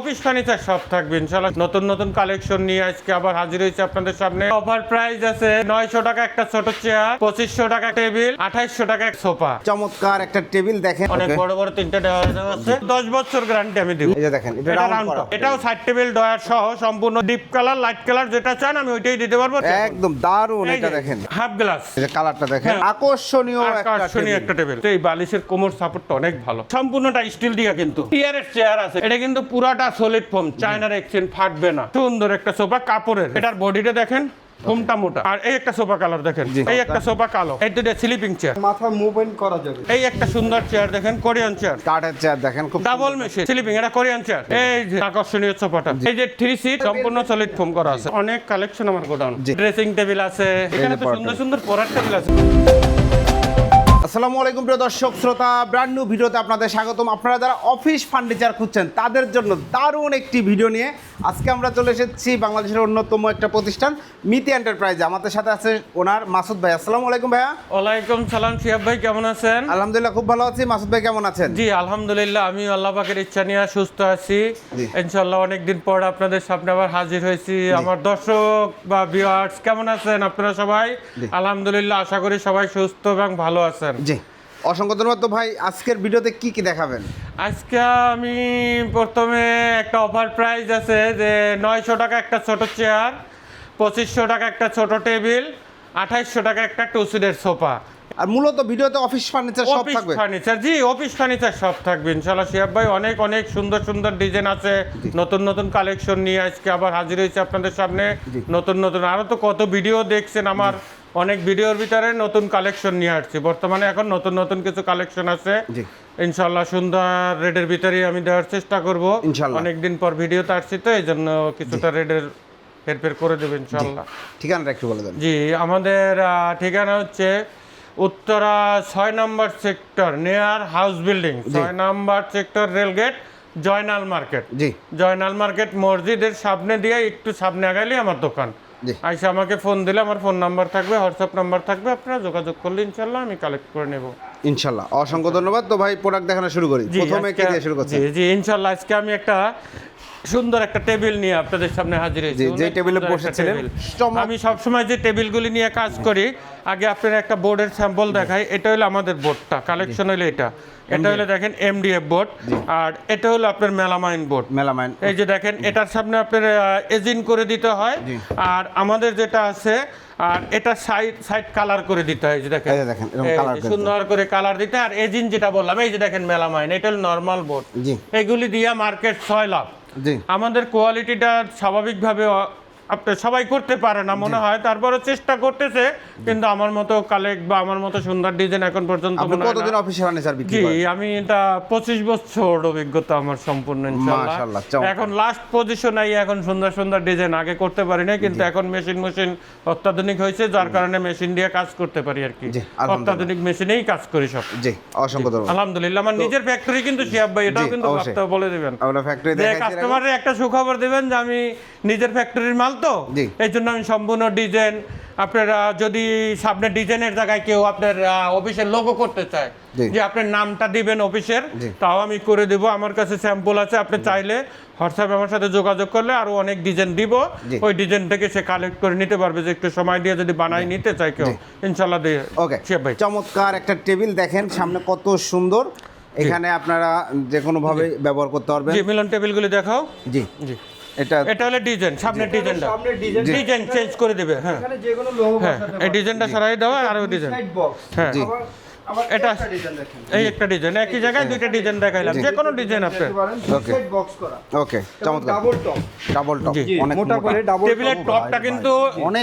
Office furniture সব থাকবে ইনশাল্লাহ নতুন নতুন কালেকশন নিয়ে আজকে আবার হাজির হয়েছে আপনাদের সামনে। অফার প্রাইস আছে নয়শো টাকা একটা ছোট চেয়ার পঁচিশশো টাকা টেবিল আঠাইশশো টাকা এক সোফা চমৎকার একটা টেবিল দেখেন। অনেক বড় বড় তিনটা ডয়ার আছে। দশ বছর গ্যারান্টি আমি দিব। এই যে দেখেন এটা করা। এটাও সাইড টেবিল ডয়ার সহ সম্পূর্ণ ডিপ কালার লাইট কালার যেটা চান আমি ওইটাই দিতে পারব। একদম দারুণ এটা দেখেন। হাফ গ্লাস এই যে কালারটা দেখেন। হ্যাঁ। আকর্ষণীয় একটা আকর্ষণীয় টেবিল একটা টেবিল এই বালিশের কোমর সাপোর্টটা অনেক ভালো। সম্পূর্ণটা স্টিল দিয়া কিন্তু। চেয়ার আছে। এটা কিন্তু পুরাটা সলিড ফোম চায়নার এক্সচেঞ্জ ফাটবে না। সুন্দর একটা সোফা কাপড়ের। এটার বডিটা দেখেন ফোমটা মোটা। আর এই একটা সোফা কালার দেখেন এই একটা সোফা কালো। এই দুটো স্লিপিং চেয়ার মাথা মুভমেন্ট করা যাবে। এই একটা সুন্দর চেয়ার দেখেন কোরিয়ান চেয়ার কাঠের চেয়ার দেখেন খুব ডাবল মেশিন স্লিপিং এটা কোরিয়ান চেয়ার এই যে আকর্ষণীয় সোফাটা এই যে থ্রি সিট সম্পূর্ণ সলিড ফোম করা আছে। অনেক কালেকশন আমার গোডাউন ড্রেসিং টেবিল আছে। এখানে তো সুন্দর সুন্দর পড়ার টেবিল আছে। আসসালামু আলাইকুম প্রিয় দর্শক শ্রোতা ব্র্যান্ড নিউ ভিডিওতে আপনাদের স্বাগতম। আপনারা যারা অফিস ফার্নিচার খুঁজছেন তাদের জন্য দারুণ একটি ভিডিও নিয়ে আজকে আমরা চলে এসেছি বাংলাদেশের অন্যতম একটা প্রতিষ্ঠান মিতি এন্টারপ্রাইজে আমাদের সাথে আছে ওনার মাসুদ ভাই। আসসালামু আলাইকুম ভাইয়া। ওয়ালাইকুম সালাম শিহাব ভাই কেমন আছেন? আলহামদুলিল্লাহ খুব ভালো আছি। মাসুদ ভাই কেমন আছেন? জি আলহামদুলিল্লাহ আমি আল্লাহ পাকের ইচ্ছা নিয়ে সুস্থ আছি। জি। ইনশাল্লাহ অনেকদিন পর আপনাদের সামনে আবার হাজির হয়েছি। আমার দর্শক বা ভিউয়ার্স কেমন আছেন আপনারা সবাই? আলহামদুলিল্লাহ আশা করি সবাই সুস্থ এবং ভালো আছেন। জি। অসংখ্য ধন্যবাদ। তো ভাই আজকের ভিডিওতে কি কি দেখাবেন? আজকে আমি প্রথমে একটা অফার প্রাইস আছে যে নয়শো টাকা একটা ছোট চেয়ার পঁচিশশো টাকা একটা ছোট টেবিল আঠাইশশো টাকা একটা টু সিটের সোফা আর মূলত ভিডিওতে অফিস ফার্নিচার সব অফিস থাকবে? ফার্নিচার জি অফিস ফার্নিচার সব থাকবে ইনশাল্লাহ শিহাব ভাই অনেক অনেক সুন্দর সুন্দর ডিজাইন আছে। নতুন নতুন কালেকশন নিয়ে আজকে আবার হাজির হয়েছে আপনাদের সামনে। নতুন নতুন আরও তো কত ভিডিও দেখছেন আমার। অনেক ভিডিওর ভিতরে নতুন কালেকশন নিয়ে আসছি। বর্তমানে এখন নতুন নতুন কিছু কালেকশন আছে। ইনশাল্লাহ সুন্দর রেডের ভিতরেই আমি দেওয়ার চেষ্টা করব। অনেকদিন পর ভিডিওতে আসছি তো এই জন্য কিছুটা রেডের হেরফের করে দেবো ইনশাল্লাহ ঠিকানাটা একটু বলে দেন। জি আমাদের ঠিকানা হচ্ছে উত্তরা ছয় নম্বর সেক্টর নিয়ার হাউস বিল্ডিং ছয় নম্বর sector rail gate Joynal market জি। জয়নাল মার্কেট মসজিদের সামনে দিয়ে একটু সামনে আগাইলে আমার দোকান। আইসা আমাকে ফোন দিলে আমার ফোন নাম্বার থাকবে হোয়াটসঅ্যাপ নাম্বার থাকবে আপনারা যোগাযোগ করলে ইনশাল্লাহ আমি কালেক্ট করে নেব। ইনশাল্লাহ অসংখ্য ধন্যবাদ। তো ভাই প্রোডাক্ট দেখানো শুরু করি। প্রথমে কি দিয়ে শুরু করছি জি জি ইনশাল্লাহ আজকে আমি একটা সুন্দর একটা টেবিল নিয়ে আপনাদের সামনে হাজির হয়েছি। যে টেবিলে বসেছিলেন, আমি সবসময় যে টেবিলগুলি নিয়ে কাজ করি আগে আপনার একটা বোর্ডের স্যাম্পল দেখাই। এটা হলো আমাদের বোর্ডটা কালেকশন হলো এটা। এটা হলো দেখেন এমডিএফ বোর্ড আর এটা হলো আপনার মেলামাইন বোর্ড মেলামাইন এই যে দেখেন এটার সামনে আপনার এজিন করে দিতে হয়। আর আমাদের যেটা আছে আর এটা সাইড সাইড কালার করে দিতে হয় এই যে দেখেন। এই যে দেখেন, এরকম এই করে সুন্দর করে কালার দিতে হয়। আর এজিন যেটা বললাম এই যে দেখেন মেলামাইন এটা হলো নর্মাল বোর্ড জি। এগুলি দিয়ে মার্কেট ছয় লাভ জি আমাদের কোয়ালিটিটা স্বাভাবিকভাবে আপনি সবাই করতে পারে না মনে হয়। তারপরে চেষ্টা করতেছে কিন্তু আমার মতো কালেক্ট বা আমার মতো সুন্দর ডিজাইন এখন পর্যন্ত আপনি কতদিন। অফিসে ফার্নিচার বিক্রি জি আমি এটা পঁচিশ বছর অভিজ্ঞতা আমার সম্পূর্ণ ইনশাআল্লাহ। এখন লাস্ট পজিশন আই এখন সুন্দর সুন্দর ডিজাইন আগে করতে পারি না কিন্তু এখন মেশিন মেশিন অত্যাধুনিক হয়েছে যার কারণে মেশিন দিয়ে কাজ করতে পারি আর কি। অত্যাধুনিক মেশিনেই কাজ করি সব। জি অসংখ্য ধন্যবাদ। আলহামদুলিল্লাহ আমার নিজের ফ্যাক্টরি কিন্তু শিয়াব ভাই এটাও কিন্তু। বলে দিবেন। আমরা ফ্যাক্টরি যে দেখাইছি কাস্টমারের একটা সুখবর দিবেন যে আমি নিজের ফ্যাক্টরির মাল তো? এই জন্য আমি সম্পূর্ণ ডিজাইন আপনারা যদি সামনে ডিজাইনের জায়গায় কেউ আপনার অফিসের লোগো করতে চায় যে আপনার নামটা দিবেন অফিসের তাও আমি করে দেব। আমার কাছে স্যাম্পল আছে আপনি চাইলে হোয়াটসঅ্যাপে আমার সাথে যোগাযোগ করলে আরও অনেক ডিজাইন দিব। ওই ডিজাইন থেকে সে কালেক্ট করে নিতে পারবে যে একটু সময় দিয়ে যদি বানাই নিতে চায় কেউ। ইনশাল্লাহ দিয়ে ওকে। ভাই। চমৎকার একটা টেবিল দেখেন সামনে কত সুন্দর। এখানে আপনারা যে কোনো ভাবে ব্যবহার করতে পারবেন। মিলন টেবিলগুলি দেখাও। জি। জি। এটা এটা হলো ডিজাইন সামনের ডিজাইনটা। সামনে ডিজাইন ডিজাইন চেঞ্জ করে দিবে হ্যাঁ। এখানে যে কোনো লোগো হ্যাঁ এই ডিজাইনটা সরাই দেওয়া আর ওই ডিজাইন। সাইড বক্স হ্যাঁ। এটা- একটা ডিজাইন দেখেন। এই একটা ডিজাইন একই জায়গায় দুইটা ডিজাইন দেখাইলাম। যে কোনো ডিজাইন আপনি. সাইড বক্স করা। ওকে চমৎকার। ডাবল টপ ডাবল টপ অনেক মোটা করে ডাবল টেবিলের টপটা কিন্তু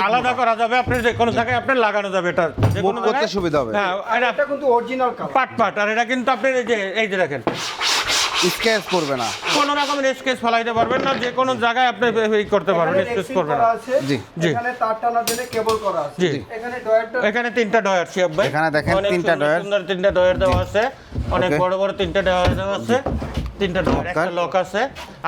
আলাদা করা যাবে আপনি যে কোনো জায়গায় আপনি লাগানো যাবে এটা। যে কোনো করতে জায়গায়- সুবিধা হবে। হ্যাঁ এটা কিন্তু অরিজিনাল কালার পাট পাট আর এটা কিন্তু আপনি এই যে এই যে দেখেন। স্কেচ করবে না। কোনো রকমের স্কেচ ফলাইতে পারবেন না যে কোনো জায়গায় আপনি এই করতে পারবেন স্কেচ করবে না। জি। জি। এখানে তার টানার জন্য কেবল করা আছে। জি। এখানে ডয়ারটা এখানে তিনটা ডয়ার শিয়াব ভাই। এখানে দেখেন তিনটা ডয়ার। সুন্দর তিনটা ডয়ার দেওয়া আছে। অনেক বড় বড় তিনটা ডয়ার দেওয়া আছে। তিনটা একটা লক আছে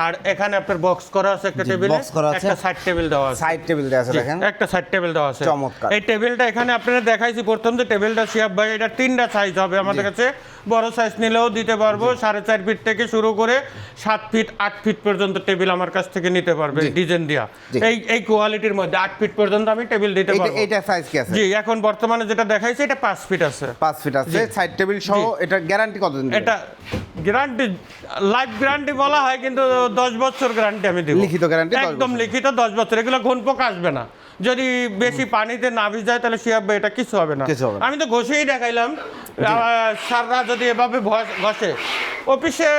আর এখানে আপনার বক্স করা আছে একটা টেবিলে করা আছে। একটা সাইড টেবিল দেওয়া আছে। সাইড টেবিল দেওয়া আছে দেখেন। একটা সাইড টেবিল দেওয়া আছে। চমৎকার। এই টেবিলটা এখানে আপনারা দেখাইছি প্রথম যে টেবিলটা শিয়াব ভাই এটা তিনটা সাইজ হবে আমাদের কাছে। বড় সাইজ নিলেও দিতে পারব সাড়ে চার ফিট থেকে শুরু করে সাত ফিট আট ফিট পর্যন্ত টেবিল আমার কাছ থেকে নিতে পারবে ডিজাইন দিয়া। এই এই কোয়ালিটির মধ্যে আট ফিট পর্যন্ত আমি টেবিল দিতে পারব। এইটা সাইজ কি আছে? জি এখন বর্তমানে যেটা দেখাইছি এটা পাঁচ ফিট আছে। পাঁচ ফিট আছে। সাইড টেবিল সহ এটা গ্যারান্টি কতদিন এটা গ্যারান্টি লাইফ গ্যারান্টি বলা হয় কিন্তু দশ বছর গ্যারান্টি আমি দিব। লিখিত গ্যারান্টি একদম লিখিত দশ বছর এগুলো ঘন পোকা আসবে না। যদি বেশি পানিতে না ভিজায় তাহলে শিয়াব এটা কিছু হবে না। কিছু হবে আমি তো ঘষেই দেখাইলাম। আহ, স্যাররা যদি এভাবে ঘষে অফিসে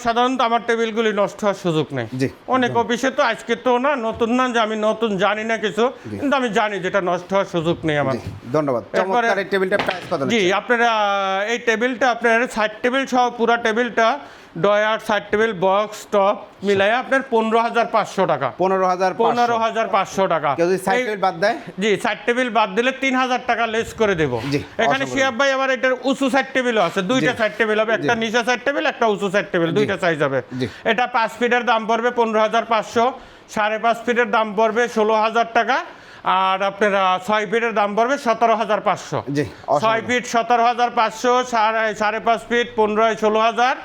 সাধারণত আমার টেবিলগুলি নষ্ট হওয়ার সুযোগ নেই। অনেক অফিসে তো আজকে তো না নতুন না যে আমি নতুন জানি না কিছু কিন্তু আমি জানি যেটা নষ্ট হওয়ার সুযোগ নেই আমার। ধন্যবাদ। টেবিলটা জি? আপনারা এই টেবিলটা আপনার সাইড টেবিল সহ পুরো টেবিলটা drawer side table box top মিলাই আপনার পনেরো হাজার পাঁচশো টাকা। পনেরো হাজার পনেরো হাজার পাঁচশো টাকা। কেউ যদি সাইড টেবিল বাদ দেয়? জি সাইড টেবিল বাদ দিলে তিন হাজার টাকা লেস করে দেব। এখানে শিয়াব ভাই আবার এটার উঁচু সাইড টেবিলও আছে। দুইটা। সাইড টেবিল হবে একটা। নিচে সাইড টেবিল একটা উঁচু সাইড টেবিল দুইটা সাইজ হবে। এটা পাঁচ ফিটের দাম পড়বে পনেরো হাজার পাঁচশো। সাড়ে পাঁচ ফিটের দাম পড়বে ষোলো হাজার টাকা। আর আপনার ছয় ফিটের দাম পড়বে সতেরো হাজার পাঁচশো। ছয় ফিট সতেরো হাজার পাঁচশো সাড়ে সাড়ে পাঁচ ফিট পনেরো ষোলো হাজার।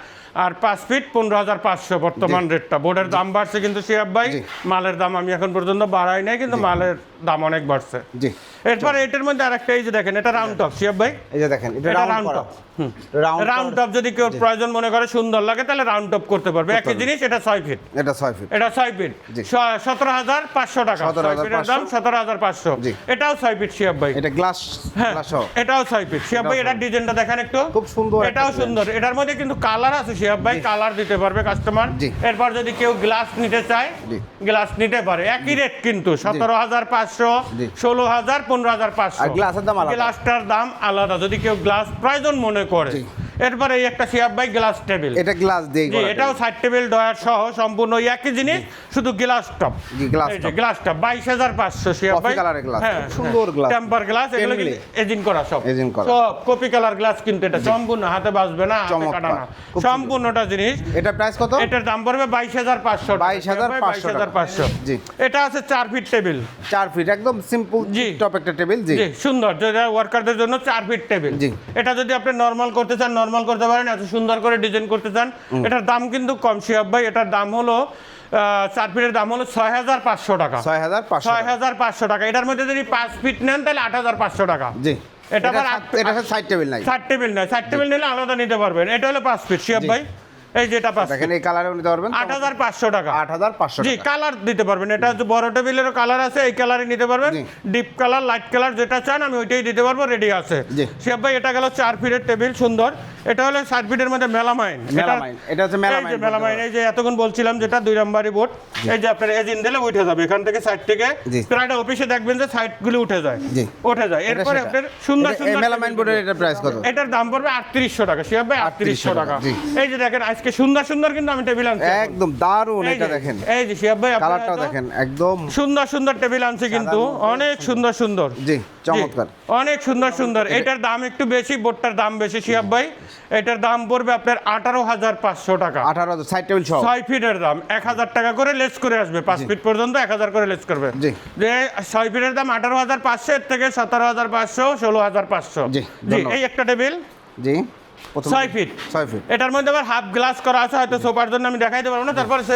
আর পাঁচ ফিট পনেরো হাজার পাঁচশো বর্তমান রেটটা। বোর্ডের দাম বাড়ছে কিন্তু সিয়াব ভাই মালের দাম আমি এখন পর্যন্ত বাড়াই নাই কিন্তু মালের দাম অনেক বাড়ছে। জি। এরপরে এটার মধ্যে আরেকটা এই যে দেখেন এটা রাউন্ড টপ শিয়াব ভাই। এই যে দেখেন এটা রাউন্ড করা। রাউন্ড টপ যদি কেউ প্রয়োজন মনে করে সুন্দর লাগে তাহলে রাউন্ড টপ করতে পারবে। একই জিনিস এটা ছয় ফিট এটা ছয় ফিট এটা ছয় ফিট জি। সতেরো হাজার পাঁচশো টাকা। 17,500 ছয় ফিটের দাম সতেরো হাজার পাঁচশো। এটাও ছয় ফিট শিয়াব ভাই। এটা গ্লাস হ্যাঁ এটাও ছয় ফিট শিয়াব ভাই এটার ডিজাইনটা দেখেন একটু। খুব সুন্দর এটাও সুন্দর। এটার মধ্যে কিন্তু কালার আছে শিয়াব ভাই। কালার দিতে পারবে কাস্টমার। এরপর যদি কেউ গ্লাস নিতে চায়। গ্লাস নিতে পারে। একই রেট কিন্তু সতেরো হাজার পাঁচশো। ষোলো হাজার পনেরো হাজার পাঁচশো গ্লাসের দাম আলাদা। গ্লাসটার দাম আলাদা যদি কেউ গ্লাস প্রয়োজন মনে করে। এরপরে এই একটা শিয়াব ভাই গ্লাস টেবিল এটা গ্লাস দিয়ে জি এটাও সাইড টেবিল ডয়ার সহ সম্পূর্ণ একই জিনিস শুধু গ্লাস টপ গ্লাস টপ বাইশ হাজার পাঁচশো Coffee ভাই হ্যাঁ সুন্দর glass। টেম্পার গ্লাস এগুলো Ten কিন্তু এজিং করা সব। Aging করা। সব কপি কালার গ্লাস কিন্তু এটা সম্পূর্ণ হাতে বাজবে না হাতে কাটা না। সম্পূর্ণটা জিনিস। এটা প্রাইস কত? এটার দাম পড়বে বাইশ হাজার পাঁচশো 22,500 টাকা। পাঁচশো। জি। এটা আছে চার ফিট টেবিল চার ফিট একদম সিম্পল জি। টপ একটা টেবিল জি। জি সুন্দর। যেটা ওয়ার্কারদের জন্য চার ফিট টেবিল জি। এটা যদি আপনি নর্মাল করতে চান নর্মাল করতে পারেন এত সুন্দর করে ডিজাইন করতে চান। এটার দাম কিন্তু কম শিয়াব ভাই এটার দাম হলো চার ফিটের দাম হলো ছয় হাজার পাঁচশো টাকা। ছয় হাজার ছয় হাজার পাঁচশো টাকা। এটার মধ্যে যদি পাঁচ ফিট নেন তাহলে আট হাজার পাঁচশো টাকা। জি। এটা এটা আবার এটা সাইড টেবিল নাই। ষাট টেবিল নয় ষাট টেবিল নিলে আলাদা নিতে পারবেন। এটা হলো পাঁচ ফিট শিয়াব ভাই। এই যেটা পাঁচ দেখেন এই কালারেও নিতে পারবেন। আট হাজার পাঁচশো টাকা। আট হাজার পাঁচশো জি কালার দিতে পারবেন। এটা হচ্ছে বড় টেবিলেরও কালার আছে এই কালারই নিতে পারবেন। ডিপ কালার লাইট কালার যেটা চান আমি ওইটাই দিতে পারব রেডি আছে। শিয়াব ভাই এটা গেল চার ফিটের টেবিল সুন্দর। এটা হলো সাত ফিটের মধ্যে মেলামাইন। এটা- মেলামাইন। এটা হচ্ছে মেলামাইন এই যে মেলামাইন এই যে এতক্ষণ বলছিলাম যেটা দুই নম্বরই বোর্ড। এই যে আপনার এজিন দিলে উঠে যাবে। এখান থেকে সাইড থেকে। প্রায়টা অফিসে দেখবেন যে সাইডগুলি উঠে যায়। উঠে যায়। এরপরে আপনার সুন্দর সুন্দর মেলামাইন বোর্ডের এটা প্রাইস কত? এটার দাম পড়বে আটত্রিশশো টাকা। শিয়াব ভাই আটত্রিশশো 3800 টাকা। এই যে দেখেন আজকে সুন্দর সুন্দর কিন্তু আমি টেবিল আনছি একদম দারুণ এটা দেখেন। এই যে শিয়াব ভাই আপনারা কালারটাও দেখেন একদম সুন্দর সুন্দর টেবিল আনছে কিন্তু। অনেক সুন্দর। সুন্দর জি চমৎকার। অনেক সুন্দর সুন্দর। এটার দাম একটু বেশি বোর্ডটার দাম বেশি শিয়াব ভাই এটার দাম পড়বে আপনার আঠারো হাজার পাঁচশো টাকা। আঠারো সাইড টেবিল ছয় ফিটের দাম। এক হাজার টাকা করে লেস করে আসবে পাঁচ ফিট পর্যন্ত এক হাজার করে লেস করবে। যে ছয় ফিটের দাম আঠারো হাজার পাঁচশো এর থেকে সতেরো হাজার পাঁচশো ষোলো হাজার পাঁচশো। জি, এই একটা টেবিল? জি ছয় ফিট। ছয় ফিট। এটার মধ্যে আবার হাফ গ্লাস করা আছে হয়তো সোফার জন্য আমি দেখাইতে পারব না তারপরে সে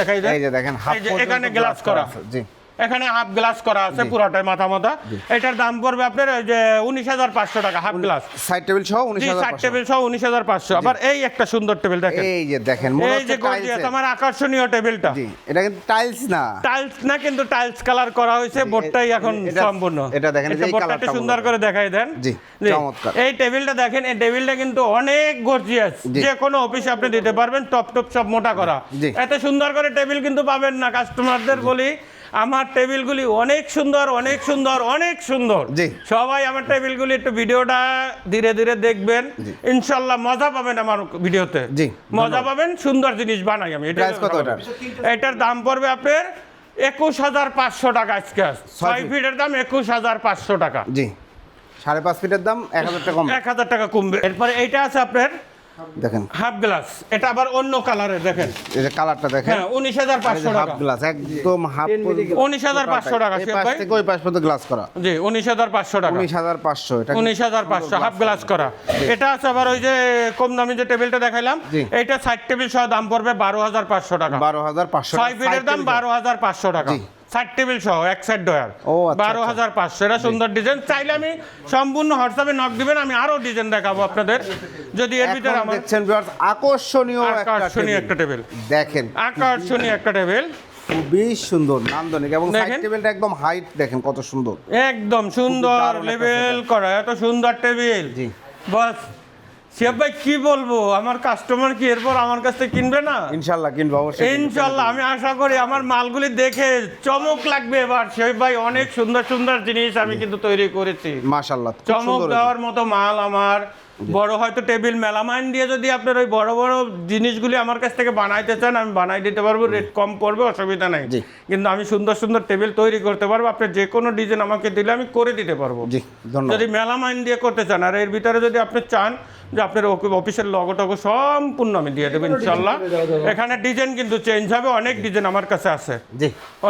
দেখাই দেয় দেখেন হাফ এখানে গ্লাস করা। জি। এখানে হাফ গ্লাস করা আছে পুরোটাই মাথা মাথা। এটার দাম পড়বে আপনার ওই যে উনিশ হাজার পাঁচশো টাকা হাফ গ্লাস সাইড টেবিল সহ উনিশ ষাট টেবিল সহ উনিশ হাজার পাঁচশো। আবার এই একটা সুন্দর টেবিল দেখেন। এই যে দেখেন এই যে গর্জিয়াস আমার আকর্ষণীয় টেবিলটা জি এটা কিন্তু টাইলস না। টাইলস না কিন্তু টাইলস কালার করা হয়েছে বোর্ডটাই এখন সম্পূর্ণ। এটা দেখেন, এই কালারটা সুন্দর করে দেখাই দেন। জি। চমৎকার। এই টেবিলটা দেখেন এই টেবিলটা কিন্তু অনেক গর্জিয়াস। যে কোনো অফিসে আপনি দিতে পারবেন টপ টপ সব মোটা করা। এত সুন্দর করে টেবিল কিন্তু পাবেন না কাস্টমারদের বলি। আমার টেবিলগুলি অনেক সুন্দর অনেক সুন্দর অনেক সুন্দর। জি। সবাই আমার টেবিলগুলি একটু ভিডিওটা ধীরে ধীরে দেখবেন। ইনশাল্লাহ মজা পাবেন আমার ভিডিওতে। জি, মজা পাবেন সুন্দর জিনিস বানাই আমি। কত এটার? দাম পড়বে আপনার একুশ হাজার পাঁচশো টাকা আজকে। ছয় ফিটের দাম একুশ হাজার পাঁচশো টাকা। জি সাড়ে পাঁচ ফিটের দাম এক হাজার টাকা এক হাজার টাকা কমবে। এরপরে এইটা আছে আপনার দেখেন। Half glass. এটা আবার অন্য কালারের দেখেন। এই যে কালারটা দেখেন। হ্যাঁ উনিশ হাজার পাঁচশো হাফ গ্লাস একদম হাফ উনিশ হাজার পাঁচশো টাকা এই শিব পাশ ভাই। থেকে ওই পাশ পর্যন্ত গ্লাস করা। জি উনিশ হাজার পাঁচশো টাকা। উনিশ হাজার পাঁচশো এটা উনিশ হাজার পাঁচশো হাফ গ্লাস করা। এটা আছে আবার ওই যে কম দামি যে টেবিলটা দেখাইলাম জি। এইটা সাইড টেবিল সহ দাম পড়বে বারো হাজার পাঁচশো টাকা। বারো হাজার পাঁচশো ছয় ফিটের দাম বারো হাজার পাঁচশো টাকা। জি। সাইড টেবিল সহ এক সাইড ডয়ার ও, আচ্ছা, বারো হাজার পাঁচশো এটা সুন্দর ডিজাইন চাইলে আমি সম্পূর্ণ হোয়াটসঅ্যাপে নক দিবেন আমি আরও ডিজাইন দেখাবো আপনাদের। যদি এর ভিতরে আমার দেখছেন আকর্ষণীয় আকর্ষণীয় একটা টেবিল দেখেন। আকর্ষণীয় একটা টেবিল খুবই সুন্দর নান্দনিক। এবং সাইড। টেবিলটা একদম হাইট দেখেন কত সুন্দর। একদম সুন্দর লেভেল করা এত সুন্দর টেবিল জি। বাস শিব ভাই কি বলব? আমার কাস্টমার কি এরপর আমার কাছ থেকে কিনবে না? ইনশাল্লাহ কিনবো অবশ্যই ইনশাল্লাহ আমি আশা করি আমার মালগুলি দেখে চমক লাগবে এবার। শিব ভাই অনেক সুন্দর সুন্দর জিনিস আমি কিন্তু তৈরি করেছি। মাশাল্লাহ চমক দেওয়ার মতো মাল আমার। বড় হয়তো টেবিল মেলামাইন দিয়ে যদি আপনার ওই বড় বড় জিনিসগুলি আমার কাছ থেকে বানাইতে চান আমি বানাই দিতে পারব রেট কম পড়বে অসুবিধা নাই। কিন্তু আমি সুন্দর সুন্দর টেবিল তৈরি করতে পারব আপনি যে কোনো ডিজাইন আমাকে দিলে আমি করে দিতে পারব। যদি মেলামাইন দিয়ে করতে চান আর এর ভিতরে যদি আপনি চান যে আপনার অফিসের লগো টগো সম্পূর্ণ আমি দিয়ে দেবো ইনশাল্লাহ। এখানে ডিজাইন কিন্তু চেঞ্জ হবে অনেক ডিজাইন আমার কাছে আছে।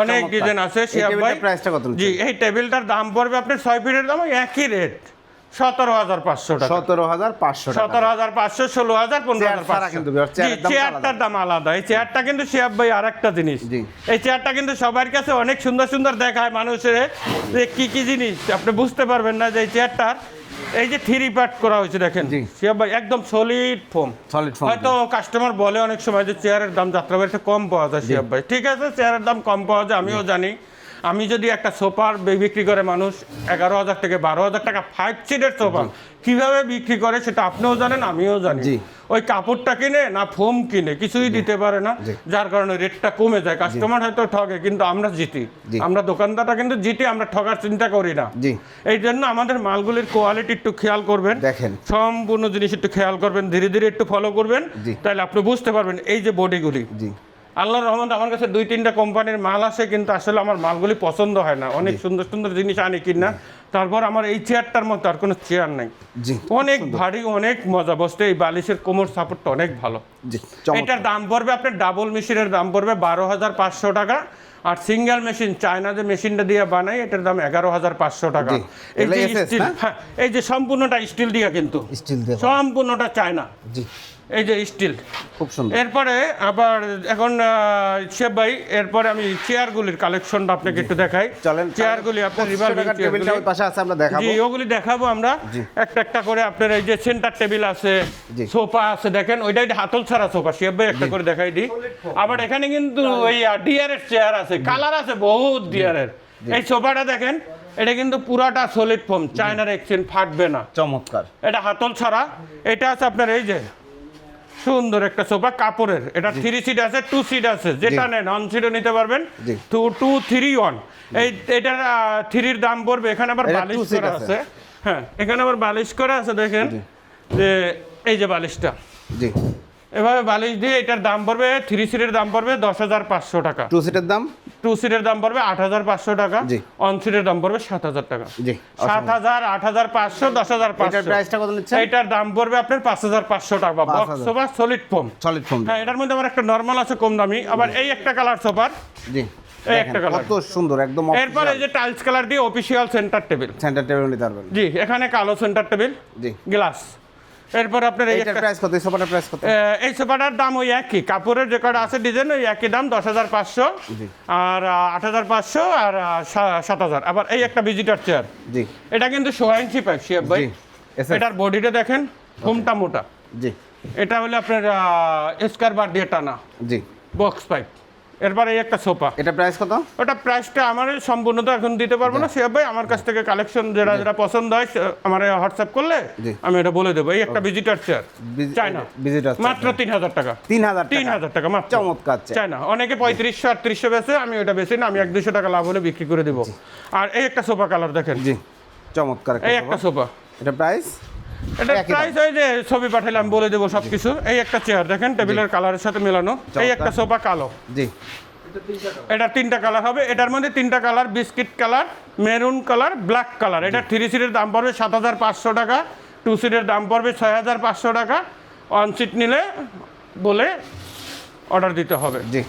অনেক ডিজাইন আছে জি এই টেবিলটার দাম পড়বে আপনার ছয় ফিটের দাম একই রেট সতেরো হাজার পাঁচশো সতেরো হাজার পাঁচশো সতেরো হাজার পাঁচশো ষোলো হাজার পনেরো হাজার কিন্তু চেয়ারটার দাম আলাদা। এই চেয়ারটা কিন্তু শিয়াব ভাই আর একটা জিনিস। জি। এই চেয়ারটা কিন্তু সবার কাছে অনেক সুন্দর সুন্দর দেখায় মানুষের যে কি কি জিনিস। আপনি বুঝতে পারবেন না যে এই চেয়ারটার এই যে থ্রি পার্ট করা হয়েছে দেখেন। শিয়াব ভাই একদম সলিড ফোম সলিড হয়তো কাস্টমার বলে অনেক সময় যে চেয়ারের দাম যাত্রাবাড়িতে কম পাওয়া যায় শিয়াব ভাই। ঠিক আছে চেয়ারের দাম কম পাওয়া যায় আমিও জানি। আমি যদি একটা সোফার বিক্রি করে মানুষ এগারো হাজার থেকে বারো হাজার টাকা ফাইভ সিটের সোফা কীভাবে বিক্রি করে সেটা আপনিও জানেন আমিও জানি। ওই কাপড়টা কিনে না ফোম কিনে কিছুই দিতে পারে না যার কারণে রেটটা কমে যায়। কাস্টমার হয়তো ঠকে কিন্তু আমরা জিতি। আমরা দোকানদারটা কিন্তু জিতি আমরা ঠকার চিন্তা করি না। এই জন্য আমাদের মালগুলির কোয়ালিটি একটু খেয়াল করবেন। দেখেন। সম্পূর্ণ জিনিস একটু খেয়াল করবেন ধীরে ধীরে একটু ফলো করবেন। তাহলে আপনি বুঝতে পারবেন এই যে বডিগুলি জি। আল্লাহর রহমান আমার কাছে দুই তিনটা কোম্পানির মাল আসে কিন্তু আসলে আমার মালগুলি পছন্দ হয় না। অনেক সুন্দর সুন্দর জিনিস আনি কিনা। তারপর আমার এই চেয়ারটার মতো আর কোনো চেয়ার নেই। অনেক ভারী অনেক মজা। বসতে এই বালিশের কোমর সাপোর্টটা অনেক ভালো। এটার দাম পড়বে আপনার ডাবল মেশিনের দাম পড়বে বারো হাজার পাঁচশো টাকা। আর সিঙ্গেল মেশিন চায়না যে মেশিনটা দিয়ে বানাই এটার দাম এগারো হাজার পাঁচশো টাকা। এই যে স্টিল হ্যাঁ এই যে সম্পূর্ণটা স্টিল দিয়া কিন্তু। সম্পূর্ণটা চায়না এই যে স্টিল। খুব সুন্দর। এরপরে আবার এখন শেফ ভাই এরপরে আমি চেয়ারগুলির কালেকশনটা আপনাকে একটু দেখাই। চলেন চেয়ারগুলি আপনার রিভলভিং টেবিলটা ওই পাশে আছে আমরা দেখাবো। জি ওগুলি দেখাবো আমরা। একটা একটা করে আপনার এই যে সেন্টার টেবিল আছে সোফা আছে দেখেন ওইটাই হাতল ছাড়া সোফা শেফ ভাই একটা করে দেখাই দিই আবার এখানে কিন্তু ওই ডিয়ারের চেয়ার আছে কালার আছে বহুত ডিয়ারের এই সোফাটা দেখেন এটা কিন্তু পুরাটা সলিড ফোম চায়নার এক্সচেঞ্জ ফাটবে না। চমৎকার। এটা হাতল ছাড়া এটা আছে আপনার এই যে সুন্দর একটা সোফা কাপড়ের। এটা থ্রি সিট আছে টু সিট আছে। যেটা নেন অন সিটও নিতে পারবেন। টু টু থ্রি ওয়ান এই এটার থ্রির দাম পড়বে। এখানে আবার বালিশ করা আছে। আছে। হ্যাঁ এখানে আবার বালিশ করা আছে দেখেন। যে এই যে বালিশটা। জি। এভাবে বালিশ দিয়ে এটার দাম পড়বে থ্রি সিটের দাম পড়বে দশ হাজার পাঁচশো টাকা। টু সিটের দাম? টু সিটের দাম পড়বে আট হাজার পাঁচশো টাকা। অন সিটের দাম পড়বে সাত হাজার টাকা। জি সাত হাজার আট হাজার পাঁচশো দশ হাজার এটার পাঁচশো প্রাইসটা কত নিচ্ছেন? এইটার দাম পড়বে আপনার পাঁচ হাজার পাঁচশো টাকা। Box sofa solid foam solid foam হ্যাঁ এটার মধ্যে আমার একটা নর্মাল আছে কম দামি। আবার এই একটা কালার সোফার জি এই একটা colour। কত সুন্দর একদম এরপর এই যে টাইলস কালার দিয়ে official centre table centre table নিতে পারবেন। জি এখানে কালো সেন্টার টেবিল জি। গ্লাস এরপর আপনার এই প্রাইস কত? এই সোফাটার প্রাইস কত? এই সোফাটার দাম ওই একই। কাপড়ের যে কটা আছে ডিজাইন ওই একই দাম দশ হাজার পাঁচশো। জি। আর আট হাজার পাঁচশো আর সাত হাজার। আবার এই একটা ভিজিটার চেয়ার জি। এটা কিন্তু ইঞ্চি পাইপ শিয়াব ভাই। এটার বডিটা দেখেন ফোমটা মোটা। জি। এটা হলো আপনার স্কার বার দিয়ে টানা। জি। বক্স পাইপ এরপরে এই একটা সোফা। এটা প্রাইস কত? ওটা প্রাইসটা আমার সম্পূর্ণ তো এখন দিতে পারব না। সে ভাই আমার কাছ থেকে কালেকশন যেটা যেটা পছন্দ হয় আমার হোয়াটসঅ্যাপ করলে। আমি এটা বলে দেবো। এই একটা ভিজিটার চেয়ার চায়না ভিজিটার মাত্র তিন হাজার টাকা। তিন হাজার তিন হাজার টাকা মাত্র। চমৎকার। চায়না অনেকে পঁয়ত্রিশশো আটত্রিশশো বেছে আমি ওটা বেশি না আমি এক দুশো টাকা লাভ হলে বিক্রি করে দেবো। আর এই একটা সোফা কালার দেখেন। জি। চমৎকার এই একটা। সোফা। এটা প্রাইস এটা। প্রাইস ওই যে ছবি পাঠালাম বলে দেবো সব কিছু এই একটা চেয়ার দেখেন টেবিলের কালারের সাথে মেলানো। এই একটা সোফা কালো। জি। এটা তিনটা কালার হবে। এটার মধ্যে তিনটা colour biscuit colour maroon colour black colour এটা থ্রি সিটের দাম পড়বে সাত হাজার পাঁচশো টাকা। টু সিটের দাম পড়বে ছয় হাজার পাঁচশো টাকা। ওয়ান সিট নিলে বলে অর্ডার দিতে হবে। জি।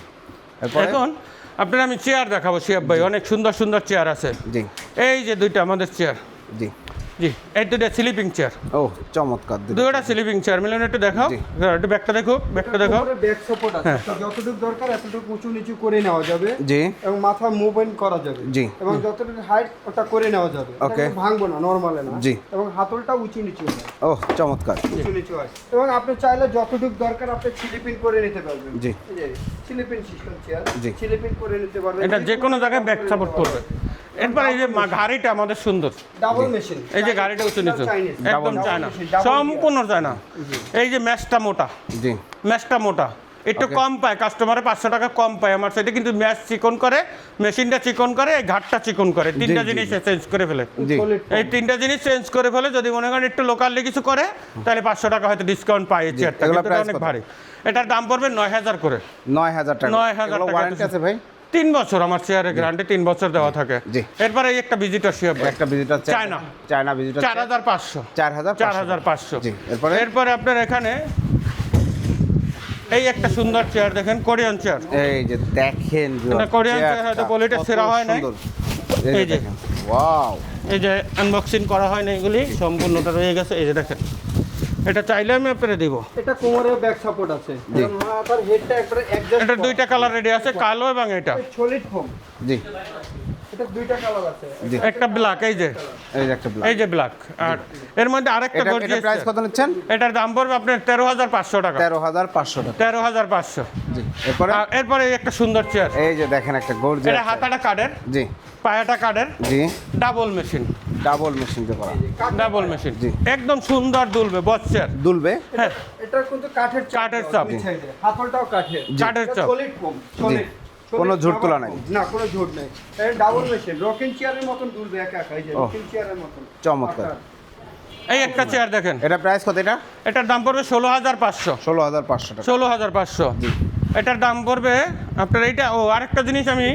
এখন আপনার আমি চেয়ার দেখাবো শিয়াব ভাই। অনেক সুন্দর সুন্দর চেয়ার আছে। জি। এই যে দুইটা আমাদের চেয়ার জি। জি এই দুইটা স্লিপিং চেয়ার ও চমৎকার দুটো। দুইটা স্লিপিং চেয়ার মিলন একটু দেখাও। একটু ব্যাগটা দেখো ব্যাগটা দেখো। ব্যাক সাপোর্ট আছে। হ্যাঁ। যতটুকু দরকার এতটুকু উঁচু নিচু করে নেওয়া যাবে। জি। এবং মাথা মুভমেন্ট করা যাবে। জি। এবং যতটুকু হাইট ওটা করে নেওয়া যাবে। Okay. ভাঙবো না নরমালে না। জি। এবং হাতলটা উঁচু নিচু হয়। ও চমৎকার। উঁচু নিচু হয়। এবং আপনি চাইলে যতটুকু দরকার আপনি স্লিপিং করে নিতে পারবেন। জি। স্লিপিং সিস্টেম চেয়ার জি। স্লিপিং করে নিতে পারবেন। এটা যে কোনো জায়গায় ব্যাক সাপোর্ট করবে। এরপর এই যে গাড়িটা আমাদের সুন্দর। ডাবল মেশিন এই যে গাড়িটা উঁচু নিচু। একদম চায়না সম্পূর্ণ চায়না এই যে ম্যাচটা মোটা জি। ম্যাচটা মোটা একটু কম পায় কাস্টমারে পাঁচশো টাকা কম পায় আমার সাথে কিন্তু ম্যাচ চিকন করে মেশিনটা চিকন করে ঘাটটা চিকন করে। তিনটা জিনিস চেঞ্জ করে ফেলে। এই তিনটা জিনিস চেঞ্জ করে ফেলে যদি মনে করেন একটু লোকালি কিছু করে তাহলে পাঁচশো টাকা হয়তো ডিসকাউন্ট পায় এই চেয়ারটা অনেক ভারী। এটার দাম পড়বে নয় হাজার করে। নয় হাজার টাকা। নয় হাজার টাকা ভাই? তিন বছর আমার চেয়ারের গ্যারান্টি তিন বছর দেওয়া থাকে। জি। এরপরে এই একটা ভিজিটার শিয়ার একটা ভিজিটার চায়না। চায়না ভিজিটার চার হাজার পাঁচশো। চার হাজার চার হাজার পাঁচশো। জি, এরপরে? এরপরে আপনার এখানে এই একটা সুন্দর চেয়ার দেখেন কোরিয়ান চেয়ার এই যে দেখেন কোরিয়ান চেয়ার হয়তো কোয়ালিটি সেরা হয় নাই। এই যে। ওয়াও এই যে আনবক্সিং করা হয় না এগুলি সম্পূর্ণটা রয়ে গেছে। এই যে দেখেন। এটা চাইলে আমি আপনারা দিব। এটা কোমরের ব্যাক সাপোর্ট আছে। মাথার হেডটা একবারে এটা দুইটা কালার রেডি আছে কালো এবং এটা। সলিড ফোম জি। এটা দুইটা কালার আছে। জি। একটা ব্ল্যাক এই যে। এই যে একটা ব্লাড এই যে ব্ল্যাক আর এর মধ্যে আরেকটা এটা এটা প্রাইস কত নিচ্ছেন? এটার দাম পড়বে আপনার তেরো হাজার পাঁচশো টাকা। তেরো হাজার পাঁচশো টাকা। তেরো হাজার পাঁচশো। জি। এরপরে? আর এরপরে এই একটা সুন্দর চেয়ার এই যে দেখেন একটা গর্জিয়াস এটা হাতাটা কাঠের। জি। পায়াটা কাঠের। জি। ডাবল মেশিন ডাবল মেশিন দিয়ে করা। Double machine. জি। একদম সুন্দর দুলবে বচ্চার দুলবে? হ্যাঁ। এটা কিন্তু কাঠের কাঠের চাপ। হাতলটাও কাঠের। কাঠের চাপ। সলিড ফোম সলিড কোনো ঝুট তোলা নাই। না কোনো ঝুট নাই। এটা ডাবল মেশিন রকিং চেয়ারের মতন দুলবে একা একা এই যে রকিং চেয়ারের মতন। চমৎকার। এই একটা চেয়ার দেখেন। এটা প্রাইস কত এটা? এটার দাম পড়বে ষোলো হাজার পাঁচশো। ষোলো হাজার পাঁচশো ষোলো হাজার পাঁচশো। এটার দাম পড়বে আপনার এইটা ও আরেকটা জিনিস আমি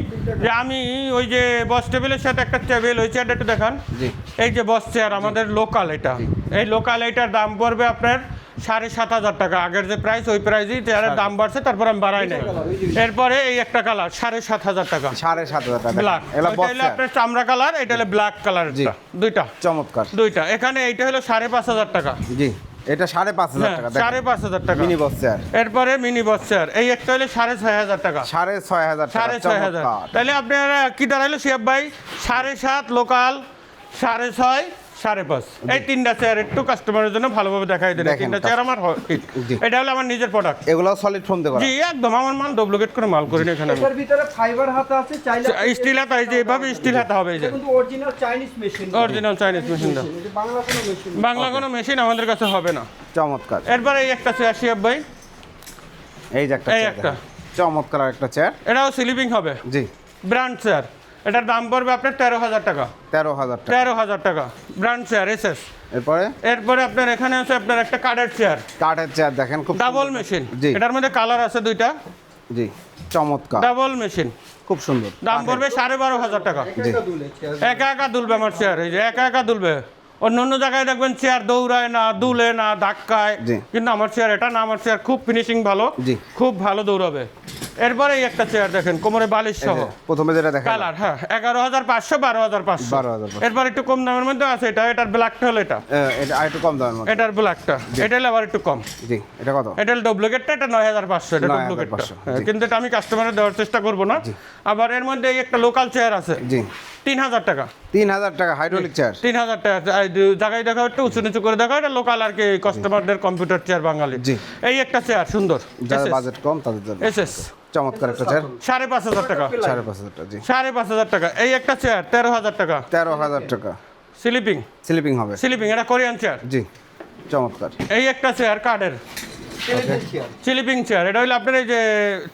যে আমি ওই যে বস টেবিলের সাথে একটা টেবিল ওই চেয়ারটা একটু দেখান। এই যে বস চেয়ার আমাদের লোকাল এটা। এই লোকাল এইটার দাম পড়বে আপনার সাড়ে সাত হাজার টাকা। আগের যে প্রাইস ওই প্রাইসই চেয়ারের দাম বাড়ছে তারপর আমি বাড়াই নাই। এরপরে এই একটা কালার সাড়ে সাত হাজার টাকা। সাড়ে সাত হাজার টাকা। ব্ল্যাক এটা হলো আপনার চামড়া কালার এটা হলো ব্ল্যাক কালার। দুইটা। চমৎকার। দুইটা। এখানে এইটা হলো সাড়ে পাঁচ হাজার টাকা। জি। এটা সাড়ে পাঁচ হাজার হ্যাঁ টাকা সাড়ে পাঁচ হাজার টাকা। Mini box chair. এরপরে মিনি চেয়ার। এই একটা হলে সাড়ে ছয় হাজার টাকা। সাড়ে ছয় হাজার সাড়ে ছয় হাজার। তাহলে আপনারা কি দাঁড়াইলো শিয়াব ভাই? সাড়ে সাত লোকাল সাড়ে ছয় সাড়ে পাঁচ। এই তিনটা চেয়ার একটু কাস্টমারের জন্য ভালোভাবে দেখাই দেন তিনটা চেয়ার আমার হয়। এটা হলো আমার নিজের প্রোডাক্ট এগুলো সলিড দিয়ে করা। জি একদম আমার মাল ডুপ্লিকেট করে মাল করি না এখানে এটার ভিতরে ফাইবার হাতা আছে চাইলে স্টিল হাতা এই যে এভাবে স্টিল হাতা হবে এই যে। কিন্তু original Chinese machine original Chinese machine দাও বাংলা কোনো মেশিন বাংলা কোনো মেশিন আমাদের কাছে হবে না। চমৎকার। এরপরে এই একটা চেয়ার শিয়াব ভাই। এই যে একটা এই চেয়ার একটা। চমৎকার একটা চেয়ার এটাও স্লিপিং হবে। জি। ব্র্যান্ড চেয়ার এটার দাম পড়বে আপনার তেরো হাজার টাকা। তেরো হাজার টাকা। তেরো হাজার টাকা। ব্র্যান্ড চেয়ার এসএস এরপরে? এরপরে আপনার এখানে আছে আপনার একটা কাঠের চেয়ার কাঠের চেয়ার দেখেন খুব ডাবল মেশিন জি। এটার মধ্যে কালার আছে দুইটা। জি চমৎকার। ডাবল মেশিন খুব সুন্দর। দাম পড়বে সাড়ে বারো হাজার টাকা। একা একা দুলবে আমার চেয়ার এই যে একা একা দুলবে। অন্য অন্য জায়গায় দেখবেন চেয়ার দৌড়ায় না দুলে না ধাক্কায়। কিন্তু আমার চেয়ার এটা না আমার চেয়ার খুব ফিনিশিং ভালো। জি। খুব ভালো দৌড়াবে। এরপরে একটা চেয়ার দেখেন কোমরে বালিশ সহ। প্রথমে যেটা দেখা কালার হ্যাঁ এগারো হাজার পাঁচশো বারো হাজার পাঁচশো। 12,500 এরপর একটু কম দামের মধ্যে আছে এটা এটার ব্ল্যাকটা হলো এটা। এটা আরেকটু কম দামের মধ্যে। এটার ব্ল্যাকটা এটা আবার একটু কম। জি এটা কত? এটা ডুপ্লিকেটটা এটা নয় হাজার পাঁচশো এটা ডুপ্লিকেটটা কিন্তু এটা আমি কাস্টমারের দেওয়ার চেষ্টা করব না। আবার এর মধ্যে একটা লোকাল চেয়ার আছে। জি। তিন হাজার টাকা। তিন হাজার টাকা হাইড্রোলিক চেয়ার তিন হাজার টাকা জায়গায় দেখা একটু উঁচু নিচু করে দেখা এটা লোকাল আর কি কাস্টমারদের কম্পিউটার চেয়ার বাঙালি। জি। এই একটা চেয়ার সুন্দর। যাদের বাজেট কম তাদের জন্য। এস এস চমৎকার একটা চেয়ার সাড়ে পাঁচ হাজার টাকা। সাড়ে পাঁচ হাজার টাকা জি। সাড়ে পাঁচ হাজার টাকা। এই একটা চেয়ার তেরো হাজার টাকা। তেরো হাজার টাকা। স্লিপিং স্লিপিং হবে। স্লিপিং এটা কোরিয়ান চেয়ার জি চমৎকার। এই একটা চেয়ার কাঠের স্লিপিং চেয়ার এটা হলো আপনার এই যে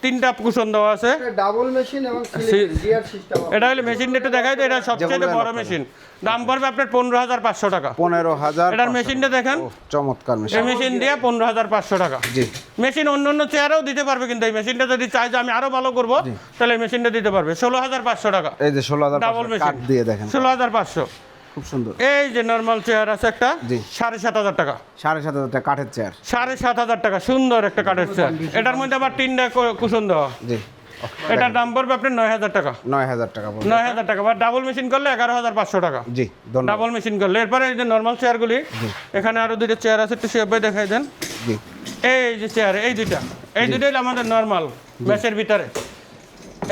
তিনটা কুশন দেওয়া আছে। ডাবল মেশিন এবং সি- গিয়ার সিস্টেম এটা হলো মেশিনটা একটু দেখাই তো এটা সবচেয়ে বড় মেশিন দাম পড়বে আপনার পনেরো হাজার পাঁচশো টাকা। পনেরো হাজার এটার মেশিনটা দেখেন। চমৎকার এই মেশিন মেশিন দিয়ে পনেরো হাজার পাঁচশো টাকা। জি। মেশিন অন্য অন্য চেয়ারেও দিতে পারবে কিন্তু এই মেশিনটা যদি চাই যে আমি আরও ভালো করব তাহলে এই মেশিনটা দিতে পারবে। ষোলো হাজার পাঁচশো টাকা। এই যে ষোলো হাজার ডাবল মেশিন দিয়ে দেখেন। ষোলো হাজার পাঁচশো। খুব সুন্দর। এই যে নর্মাল চেয়ার আছে একটা জি। সাড়ে সাত হাজার টাকা। সাড়ে সাত হাজার টাকা কাঠের চেয়ার সাড়ে সাত হাজার টাকা সুন্দর একটা কাঠের চেয়ার এটার মধ্যে আবার তিনটা কুশন দেওয়া। জি। এটার দাম পড়বে আপনার নয় হাজার টাকা। নয় হাজার টাকা। নয় হাজার টাকা। বা ডাবল মেশিন করলে এগারো হাজার পাঁচশো টাকা। জি ডাবল মেশিন করলে। এরপরে এই যে নর্মাল চেয়ারগুলি এখানে আরও দুইটা চেয়ার আছে একটু সেভাবে দেখাই দেন। জি। এই যে চেয়ার এই দুইটা। এই দুইটা হলো আমাদের নর্মাল মেশের ভিতরে।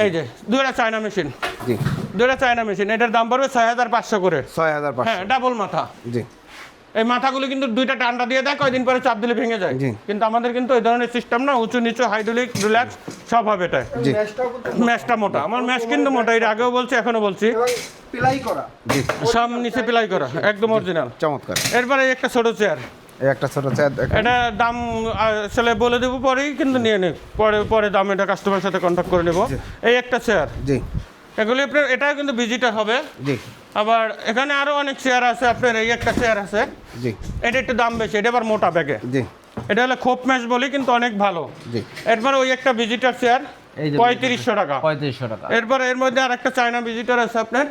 এই যে দুইটা চায়না মেশিন জি। দুইটা চায়না মেশিন এটার দাম পড়বে ছয় হাজার পাঁচশো করে। ছয় হাজার হ্যাঁ ডাবল মাথা। জি। এই মাথাগুলো কিন্তু দুইটা টান্ডা দিয়ে দেয় কয়দিন পরে চাপ দিলে ভেঙে যায়। কিন্তু আমাদের কিন্তু ওই ধরনের সিস্টেম না উঁচু নিচু হাইড্রোলিক রিল্যাক্স সব হবে এটা। ম্যাশটা মোটা। আমার ম্যাশ কিন্তু মোটা এটা আগেও বলছি এখনও বলছি। পিলাই করা। সব নিচে পিলাই করা একদম অরিজিনাল চমৎকার। এরপরে এই একটা ছোট চেয়ার এই একটা ছোট চেয়ার এটা দাম আসলে বলে দেবো পরেই কিন্তু নিয়ে নেই পরে পরে দাম এটা কাস্টমারের সাথে কন্ট্যাক্ট করে নেব। এই একটা চেয়ার জি। এগুলি আপনার এটাও কিন্তু ভিজিটার হবে। জি। আবার এখানে আরও অনেক চেয়ার আছে আপনার এই একটা চেয়ার আছে। জি। এটা একটু দাম বেশি এটা আবার মোটা ব্যাগে জি। এটা হলো খোপ ম্যাচ বলি কিন্তু অনেক ভালো। জি। এরপর ওই একটা ভিজিটার চেয়ার এই যে পঁয়ত্রিশশো টাকা। পঁয়ত্রিশশো টাকা। এরপর এর মধ্যে আর একটা চায়না ভিজিটার আছে আপনার।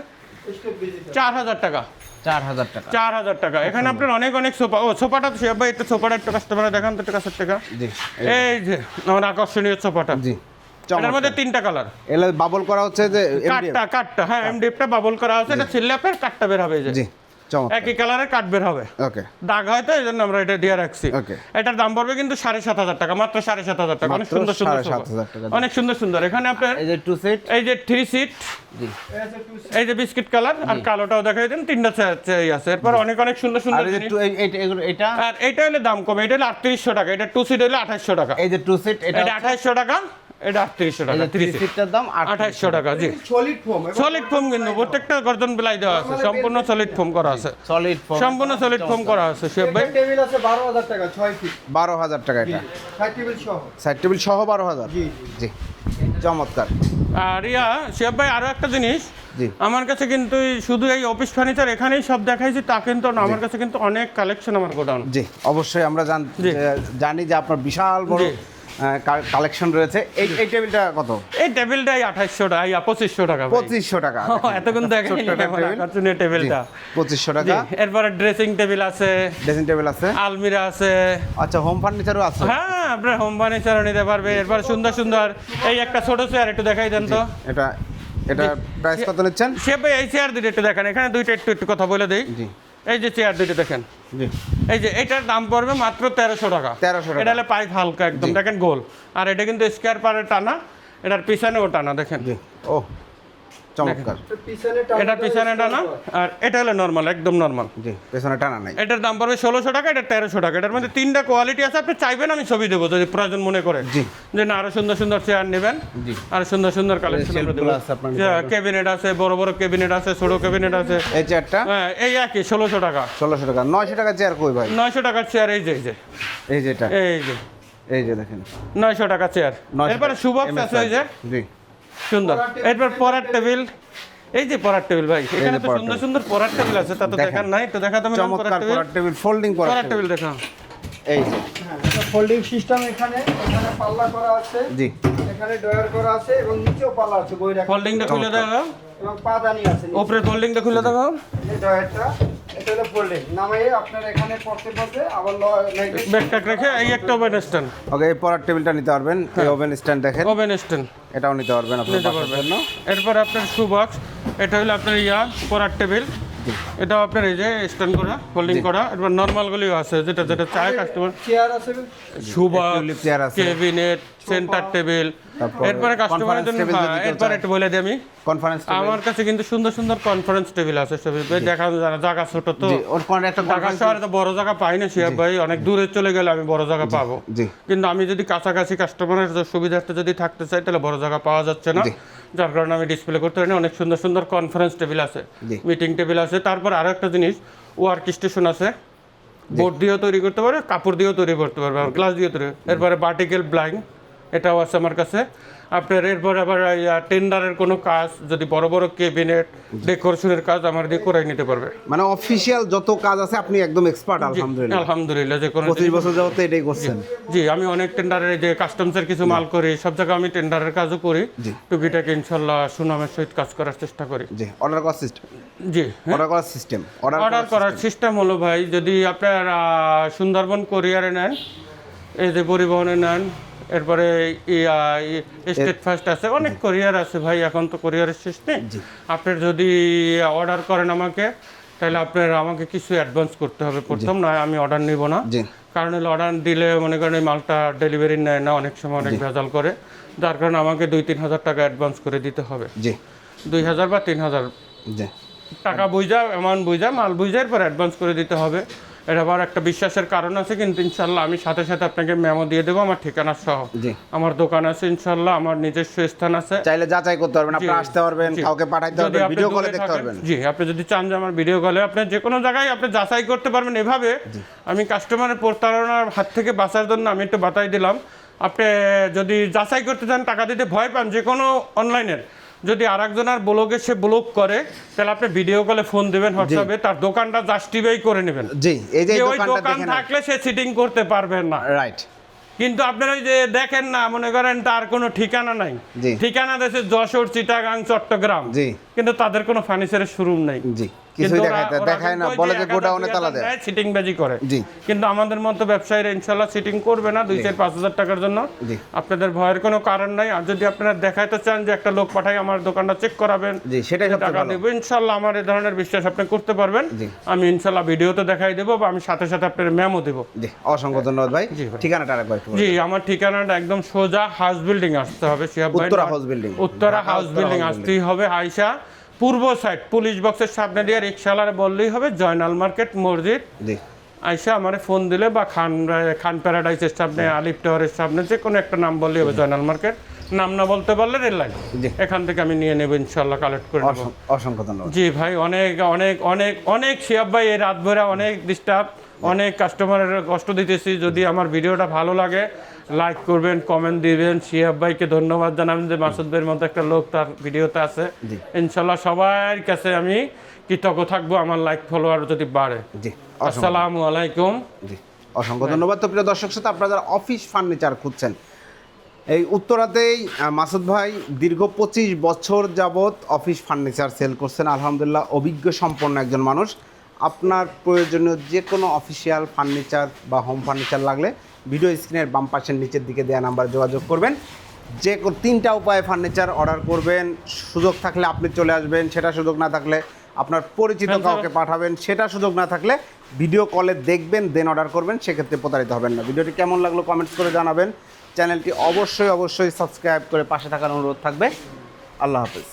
চার হাজার টাকা। চার হাজার টাকা। চার হাজার টাকা। এখানে আপনার অনেক অনেক সোফা। ও সোফাটা তো ভাই একটু সোফাটা একটু কাস্টমার দেখান তো একটু কাছের টাকা জি। এই যে আমার আকর্ষণীয় সোফাটা। জি। এটার মধ্যে তিনটা কালার এলে বাবল করা হচ্ছে যে কাঠটা কাঠটা হ্যাঁ এমডিএফটা বাবল করা আছে এটা ছিললে আপনার কাঠটা বের হবে যে। জি একই কালারের কাঠ বের হবে। ওকে। দাগ হয় তো এই জন্য আমরা এটা দিয়ে রাখছি। Okay. এটার দাম পড়বে কিন্তু সাড়ে সাত হাজার টাকা মাত্র সাড়ে সাত হাজার টাকা। অনেক সুন্দর সুন্দর 7,500 অনেক সুন্দর সুন্দর। এখানে আপনার এই যে টু সেট এই যে থ্রি সিট এই যে বিস্কিট কালার আর কালোটাও দেখাই দেন তিনটা চে- আছে। এরপর অনেক অনেক সুন্দর সুন্দর এটা? আর এটা হলে দাম কম এটা হলে আটত্রিশশো টাকা এটা টু সিট হলে আঠাশশো টাকা। এই যে টু সেট এটা এটা আঠাশশো টাকা। এটা আটত্রিশশো এই টাকা যে থ্রি থ্রি সিট সিটটার দাম আঠাশশো টাকা জি। সলিড ফোম সলিড ফোম কিন্তু প্রত্যেকটা গর্জন বেলাই দেওয়া আছে সম্পূর্ণ সলিড ফোম করা আছে। সলিড সম্পূর্ণ সলিড ফোম করা আছে সে ভাই। টেবিল আছে বারো হাজার টাকা ছয় ফিট বারো হাজার টাকা এটা। সাইড টেবিল সহ। সাইড টেবিল সহ বারো হাজার। জি জি। চমৎকার। আর ইয়া শিয়াব ভাই আরও একটা জিনিস। জি। আমার কাছে কিন্তু এই শুধু এই অফিস ফার্নিচার এখানেই সব দেখাইছি তা কিন্তু না। আমার কাছে কিন্তু অনেক কালেকশন আমার গোডাউন জি অবশ্যই আমরা জান জানি যে আপনার বিশাল বড়। কালেকশন রয়েছে। এই এই টেবিলটা কত? এই টেবিলটাই আঠাইশশো টাকা ইয়া পঁচিশশো টাকা। পঁচিশশো টাকা আমার টেবিল। আকর্ষণীয় টেবিলটা। পঁচিশশো টাকা। এরপরে ড্রেসিং টেবিল আছে। ড্রেসিং টেবিল আছে। আলমিরা আছে। আচ্ছা হোম ফার্নিচারও আছে। হ্যাঁ আপনার হোম ফার্নিচারও নিতে পারবে। এরপর সুন্দর সুন্দর এই একটা ছোট চেয়ার একটু দেখাই দেন তো। এটা এটা প্রাইস কত নিচ্ছেন? সে ভাই এই চেয়ার দুটো একটু দেখেন এখানে দুইটা একটু একটু কথা বলে দিই। জি। এই যে চেয়ার দুইটা দেখেন। জি। এই যে এটার দাম পড়বে মাত্র তেরোশো টাকা। তেরোশো এটা হলে পাইপ হালকা একদম দেখেন গোল। আর এটা কিন্তু স্কোয়ার পারে টানা এটার পিছনেও টানা দেখেন। জি। ও। চমৎকার। পিছনে এটার পিছনে টানা? আর এটা হলো নর্মাল একদম নর্মাল জি পেছনে টানা নাই। এটার দাম পড়বে ষোলোশো টাকা এটা তেরোশো টাকা। এটার মধ্যে তিনটা কোয়ালিটি আছে আপনি চাইবেন আমি ছবি দেবো যদি প্রয়োজন মনে করে। জি। যে না আরও সুন্দর সুন্দর চেয়ার নেবেন জি। আর সুন্দর সুন্দর কালেকশন। ক্যাবিনেট আছে বড় বড় ক্যাবিনেট আছে ছোট ক্যাবিনেট আছে। এই চেয়ারটা হ্যাঁ এই একই ষোলোশো টাকা। ষোলোশো টাকা। নয়শো টাকা চেয়ার কই ভাই? নয়শো টাকার চেয়ার এই যে এই যে। এই যেটা এই যে। এই যে দেখেন। নয়শো টাকা চেয়ার 900 এরপরে। সুবক্স আছে এই যে। জি। সুন্দর। এরপর পড়ার টেবিল। এই যে পড়ার টেবিল ভাই এখানে তো সুন্দর সুন্দর পড়ার টেবিল আছে তা তো দেখার নাই তো দেখা তুমি চমৎকার টেবিল। টেবিল ফোল্ডিং পড়ার টেবিল। দেখা। এই যে। ফোল্ডিং সিস্টেম এখানে এখানে পাল্লা করা আছে জি। এখানে ডয়ার করা আছে এবং নিচেও পাল্লা আছে বই রাখা ফোল্ডিংটা খুলে দাও। এবং পাদানি আছে উপরে ফোল্ডিংটা খুলে দাও। এই ডয়ারটা এটা হলো ফোল্ডিং আপনার এখানে পড়তে পড়তে আবার ব্যাকটাক রেখে এই একটা ওভেন স্ট্যান্ড ওকে এই পরার টেবিলটা নিতে পারবেন। এই ওভেন স্ট্যান্ড দেখেন। ওভেন স্ট্যান্ড এটাও নিতে পারবেন আপনি নিতে পারবেন। এরপর আপনার শু বক্স এটা হলো আপনার ইয়া পরার টেবিল। এটাও আপনার এই যে স্ট্যান্ড করা ফোল্ডিং করা এরপর নর্মালগুলিও আছে যেটা যেটা চায় কাস্টমার চেয়ার আছে Tulip chair আছে। কেবিনেট সেন্টার টেবিল এরপরে কাস্টমারের জন্য হ্যাঁ, এরপর। একটু বলে দিই আমি। কনফারেন্স আমার কাছে কিন্তু সুন্দর সুন্দর কনফারেন্স টেবিল আছে সব দেখানো যায় না জায়গা ছোট তো। ওর কোন একটা ঢাকা শহরে তো বড় জায়গা পাই না শিয়াব ভাই। অনেক দূরে চলে গেলে আমি বড় জায়গা পাবো। জি। কিন্তু আমি যদি কাছাকাছি কাস্টমারের সুবিধার্থে যদি থাকতে চাই তাহলে বড় জায়গা পাওয়া যাচ্ছে না। যার কারণে আমি ডিসপ্লে করতে পারি না। অনেক সুন্দর সুন্দর কনফারেন্স টেবিল আছে। মিটিং টেবিল আছে তারপর আরও একটা জিনিস ওয়ার্ক স্টেশন আছে। বোর্ড দিয়েও তৈরি করতে পারে, কাপড় দিয়েও তৈরি করতে পারবে গ্লাস দিয়ে তৈরি এরপরে বার্টিকেল ব্লাইং এটাও আছে আমার কাছে। আপনার এরপর আবার টেন্ডারের কোনো কাজ যদি বড় বড় কেবিনেট ডেকোরেশনের কাজ আমার দিয়ে করে নিতে পারবে। মানে অফিসিয়াল যত কাজ আছে আপনি একদম এক্সপার্ট আলহামদুলিল্লাহ। আলহামদুলিল্লাহ যে কোনো পঁচিশ বছর যাবত এটাই করছেন। জি আমি অনেক টেন্ডারের যে কাস্টমসের কিছু মাল করি সব জায়গায় আমি টেন্ডারের কাজও করি। টুকিটাকে ইনশাল্লাহ সুনামের সহিত কাজ করার চেষ্টা করি। জি অর্ডার করার সিস্টেম জি অর্ডার করার সিস্টেম অর্ডার করার সিস্টেম হলো ভাই যদি আপনার সুন্দরবন কোরিয়ারে নেন এই যে পরিবহনে নেন এরপরে স্টেট ফার্স্ট আছে অনেক কোরিয়ার আছে ভাই এখন তো কোরিয়ারের নেই। আপনার যদি অর্ডার করেন আমাকে তাহলে আপনার আমাকে কিছু অ্যাডভান্স করতে হবে। প্রথম নয় আমি অর্ডার নিব না। কারণ অর্ডার দিলে মনে করেন এই মালটা ডেলিভারি নেয় না অনেক সময় অনেক ভেজাল করে। যার কারণে আমাকে দুই তিন হাজার টাকা অ্যাডভান্স করে দিতে হবে। জি। দুই হাজার বা তিন হাজার। টাকা বুঝা অ্যামাউন্ট বুঝা মাল বুঝা এরপর অ্যাডভান্স করে দিতে হবে। এটা আবার একটা বিশ্বাসের কারণ আছে কিন্তু ইনশাল্লাহ আমি সাথে সাথে আপনাকে মেমো দিয়ে দেবো আমার ঠিকানা সহ। আমার দোকান আছে ইনশাল্লাহ আমার নিজস্ব স্থান আছে। চাইলে যাচাই করতে পারবেন আপনি আসতে পারবেন কাউকে পাঠাইতে পারবেন ভিডিও কলে দেখতে পারবেন। জি আপনি যদি চান যে আমার ভিডিও কলে আপনি যে কোনো জায়গায় আপনি যাচাই করতে পারবেন এভাবে। আমি কাস্টমারের প্রতারণার হাত থেকে বাঁচার জন্য আমি একটু বাতাই দিলাম। আপনি যদি যাচাই করতে চান টাকা দিতে ভয় পান যে কোনো অনলাইনের যদি আর একজনের ব্লগে সে ব্লগ করে তাহলে আপনি ভিডিও কলে ফোন দিবেন হোয়াটসঅ্যাপে তার দোকানটা জাস্টিফাই করে নেবেন। জি এই যে দোকান থাকলে সে সিটিং করতে পারবেন না। রাইট কিন্তু আপনারা ওই যে দেখেন না মনে করেন তার কোনো ঠিকানা নাই। ঠিকানা দেশে যশোর চিটাগাং চট্টগ্রাম। কিন্তু তাদের কোনো ফার্নিচারের শোরুম নেই। জি কিন্তু ওরা- দেখাইতে ওরা দেখায় না বলে যে গোডাউনে তালা দেয়। সিটিং বাজি করে। জি। কিন্তু আমাদের মতো ব্যবসায়ীরা সিটিং করবে না দুই চার পাঁচ হাজার টাকার জন্য। আপনাদের ভয়ের কোনো কারণ নাই। আর যদি আপনারা দেখাইতে চান যে একটা লোক পাঠাই আমার দোকানটা চেক করাবেন। জি সেটাই টাকা দেবো। ইনশাল্লাহ আমার এই ধরনের বিশ্বাস আপনি করতে পারবেন। আমি ইনশাল্লাহ ভিডিওতে দেখাই দেবো বা আমি সাথে সাথে আপনার ম্যামও দেবো। জি অসংখ্য ধন্যবাদ ভাই। ঠিকানাটা আরেকবার। জি আমার ঠিকানাটা একদম সোজা হাউস বিল্ডিং আসতে হবে শিহাব ভাই। Uttara house building। Uttara house building আসতেই হবে আইসা পূর্ব সাইড পুলিশ বক্সের সামনে দিয়ে রিক্সাওয়ালারে বললেই হবে জয়নাল মার্কেট মসজিদ। আইসা আমারে ফোন দিলে বা খান খান প্যারাডাইসের সামনে আলিফ টাওয়ারের সামনে যে কোনো একটা নাম বললেই হবে জয়নাল মার্কেট। নাম না বলতে পারলে রেল লাইন। এখান থেকে আমি নিয়ে নেব ইনশাল্লাহ কালেক্ট করে নেব। অসংখ্য ধন্যবাদ। জি ভাই অনেক অনেক অনেক অনেক শিয়াব ভাই এই রাত ভরে অনেক ডিস্টার্ব অনেক কাস্টমারের কষ্ট দিতেছি। যদি আমার ভিডিওটা ভালো লাগে লাইক করবেন কমেন্ট দিবেন। শিয়াব ভাইকে ধন্যবাদ জানাবেন যে মাসুদ ভাইয়ের মতো একটা লোক তার ভিডিওতে আছে। ইনশাল্লাহ সবার কাছে আমি কৃতজ্ঞ থাকব আমার লাইক ফলোয়ার যদি বাড়ে। জি আসসালামু আলাইকুম। জি অসংখ্য ধন্যবাদ। তো প্রিয় দর্শক সাথে আপনারা যারা অফিস ফার্নিচার খুঁজছেন এই উত্তরাতেই মাসুদ ভাই দীর্ঘ পঁচিশ বছর যাবৎ অফিস ফার্নিচার সেল করছেন। আলহামদুলিল্লাহ অভিজ্ঞ সম্পন্ন একজন মানুষ। আপনার প্রয়োজনীয় যে কোনো অফিসিয়াল ফার্নিচার বা হোম ফার্নিচার লাগলে ভিডিও স্ক্রিনের বাম পাশের নিচের দিকে দেওয়া নাম্বার যোগাযোগ করবেন। যে তিনটা উপায়ে ফার্নিচার অর্ডার করবেন সুযোগ থাকলে আপনি চলে আসবেন সেটা সুযোগ না থাকলে আপনার পরিচিত কাউকে পাঠাবেন সেটা সুযোগ না থাকলে ভিডিও কলে দেখবেন দেন অর্ডার করবেন সেক্ষেত্রে প্রতারিত হবেন না। ভিডিওটি কেমন লাগল কমেন্টস করে জানাবেন। চ্যানেলটি অবশ্যই অবশ্যই সাবস্ক্রাইব করে পাশে থাকার অনুরোধ থাকবে। আল্লাহ হাফেজ।